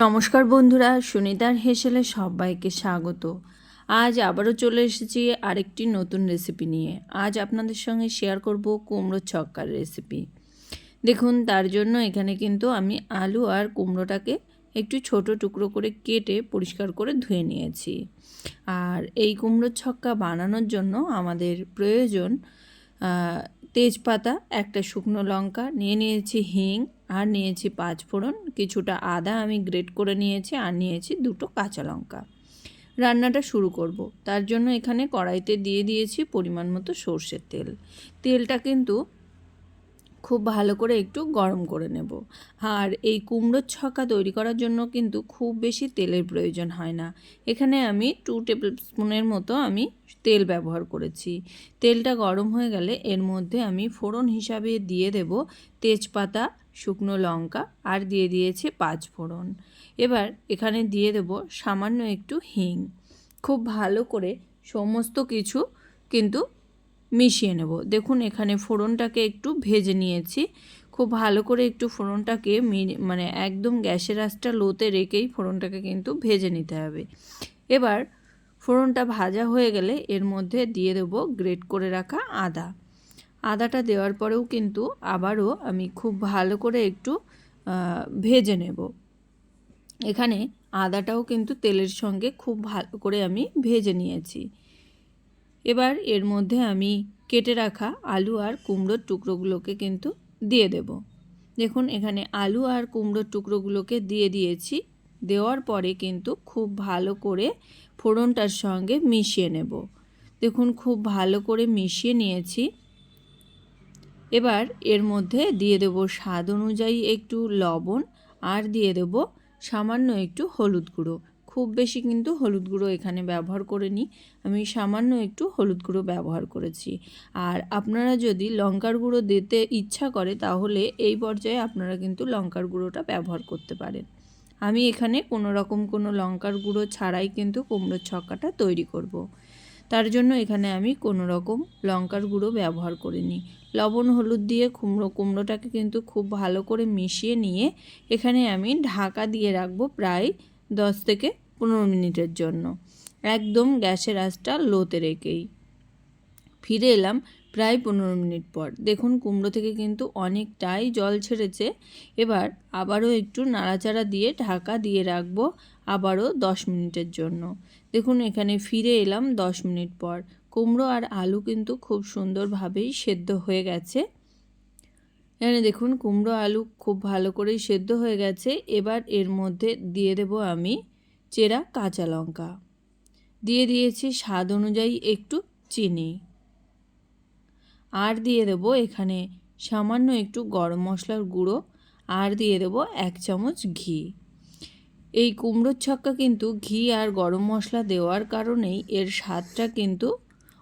নমস্কার বন্ধুরা, সুনিতার হেসেলে সবাইকে স্বাগত। আজ আবারও চলে এসেছি আরেকটি নতুন রেসিপি নিয়ে। আজ আপনাদের সঙ্গে শেয়ার করব কুমড়ো ছক্কার রেসিপি দেখুন, তার জন্য এখানে কিন্তু আমি আলু আর কুমড়োটাকে একটু ছোট টুকরো করে কেটে পরিষ্কার করে ধুয়ে নিয়েছি। আর এই কুমড়োর ছক্কা বানানোর জন্য আমাদের প্রয়োজন তেজপাতা, একটা শুকনো লঙ্কা, নিয়ে নিয়েছি হিং আর নিয়েছি পাঁচ ফোড়ন। কিছুটা আদা আমি গ্রেট করে নিয়েছি আর নিয়েছি দুটো কাঁচা লঙ্কা। রান্নাটা শুরু করব। তার জন্য এখানে কড়াইতে দিয়ে দিয়েছি পরিমাণ মতো সর্ষের তেল। তেলটা কিন্তু খুব ভালো করে একটু গরম করে নেব। আর এই কুমড়োর ছক্কা তৈরি করার জন্য কিন্তু খুব বেশি তেলের প্রয়োজন হয় না। এখানে আমি টু টেবিল স্পুনের মতো আমি তেল ব্যবহার করেছি। তেলটা গরম হয়ে গেলে এর মধ্যে আমি ফোড়ন হিসাবে দিয়ে দেব তেজপাতা, শুকনো লঙ্কা আর দিয়ে দিয়েছি পাঁচ ফোড়ন। এবার এখানে দিয়ে দেব সামান্য একটু হিং। খুব ভালো করে সমস্ত কিছু কিন্তু মিশিয়ে নেব। দেখুন, এখানে ফোড়নটাকে একটু ভেজে নিয়েছি। খুব ভালো করে একটু ফোড়নটাকে মানে একদম গ্যাসের আঁচটা লোতে রেখেই ফোড়নটাকে কিন্তু ভেজে নিতে হবে। এবার ফোড়নটা ভাজা হয়ে গেলে এর মধ্যে দিয়ে দেব গ্রেট করে রাখা আদা। আদাটা দেওয়ার পরেও কিন্তু আবারও আমি খুব ভালো করে একটু ভেজে নেব। এখানে আদাটাও কিন্তু তেলের সঙ্গে খুব ভালো করে আমি ভেজে নিয়েছি। এবার এর মধ্যে আমি কেটে রাখা আলু আর কুমড়োর টুকরোগুলোকে কিন্তু দিয়ে দেব। দেখুন, এখানে আলু আর কুমড়োর টুকরোগুলোকে দিয়ে দিয়েছি। দেওয়ার পরে কিন্তু খুব ভালো করে ফোড়নটার সঙ্গে মিশিয়ে নেব। দেখুন, খুব ভালো করে মিশিয়ে নিয়েছি। এবার এর মধ্যে দিয়ে দেব স্বাদ অনুযায়ী একটু লবণ আর দিয়ে দেব সামান্য একটু হলুদ গুঁড়ো। খুব বেশি কিন্তু হলুদ গুঁড়ো এখানে ব্যবহার করিনি আমি সামান্য একটু হলুদ গুঁড়ো ব্যবহার করেছি। আর আপনারা যদি লঙ্কার গুঁড়ো দিতে ইচ্ছা করে, তাহলে এই পর্যায়ে আপনারা কিন্তু লঙ্কার গুঁড়োটা ব্যবহার করতে পারেন। আমি এখানে কোনো রকম কোনো লঙ্কার গুঁড়ো ছাড়াই কিন্তু কুমড়োর ছক্কাটা তৈরি করব। তার জন্য এখানে আমি কোনো রকম লঙ্কার গুঁড়ো ব্যবহার করিনি লবণ হলুদ দিয়ে কুমড়ো, কুমড়োটাকে কিন্তু খুব ভালো করে মিশিয়ে নিয়ে এখানে আমি ঢাকা দিয়ে রাখব প্রায় দশ থেকে পনেরো মিনিটের জন্য। একদম গ্যাসের আঁচটা লোতে রেখেই। ফিরে এলাম প্রায় পনেরো মিনিট পর। দেখুন, কুমড়ো থেকে কিন্তু অনেকটাই জল ছেড়েছে। এবার আবারও একটু নাড়াচাড়া দিয়ে ঢাকা দিয়ে রাখব আবারও দশ মিনিটের জন্য। দেখুন, এখানে ফিরে এলাম দশ মিনিট পর। কুমড়ো আর আলু কিন্তু খুব সুন্দরভাবেই সেদ্ধ হয়ে গেছে। এখানে দেখুন, কুমড়ো আলু খুব ভালো করেই সেদ্ধ হয়ে গেছে। এবার এর মধ্যে দিয়ে দেব আমি চেরা কাঁচা লঙ্কা। দিয়ে দিয়েছি স্বাদ অনুযায়ী একটু চিনি। আর দিয়ে দেব এখানে সামান্য একটু গরম মশলার গুঁড়ো, আর দিয়ে দেব এক চামচ ঘি। এই কুমড়োর ছক্কা কিন্তু ঘি আর গরম মশলা দেওয়ার কারণেই এর স্বাদটা কিন্তু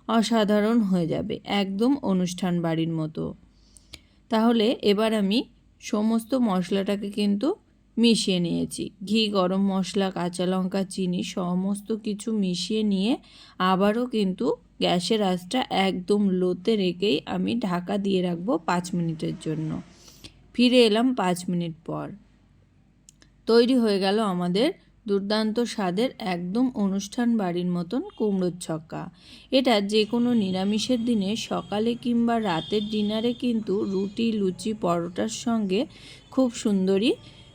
অসাধারণ হয়ে যাবে একদম অনুষ্ঠান বাড়ির মতো। তাহলে এবার আমি সমস্ত মশলাটাকে কিন্তু মিশিয়ে নিয়েছি। ঘি গরম মশলা কাঁচা লঙ্কা চিনি সমস্ত কিছু মিশিয়ে নিয়ে আবারও কিন্তু গ্যাসের আঁচটা একদম লোতে রেখেই আমি ঢাকা দিয়ে রাখব পাঁচ মিনিটের জন্য। ফিরে এলাম পাঁচ মিনিট পর। তৈরি হয়ে গেল আমাদের দুর্দান্ত স্বাদের একদম অনুষ্ঠান বাড়ির মতন কুমড়োর ছক্কা। এটা যে কোনো নিরামিষের দিনে সকালে কিংবা রাতের ডিনারে কিন্তু রুটি লুচি পরোটার সঙ্গে খুব সুন্দরই আহ,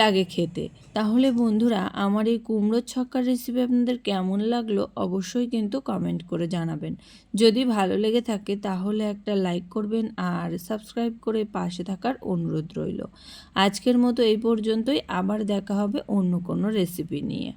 লাগে খেতে। তাহলে বন্ধুরা, আমার এই কুমড়োর ছক্কার রেসিপি আপনাদের কেমন লাগল অবশ্যই কিন্তু কমেন্ট করে জানাবেন। যদি ভালো লেগে থাকে তাহলে একটা লাইক করবেন আর সাবস্ক্রাইব করে পাশে থাকার অনুরোধ রইল। আজকের মতো এই পর্যন্তই, আবার দেখা হবে অন্য কোনো রেসিপি নিয়ে।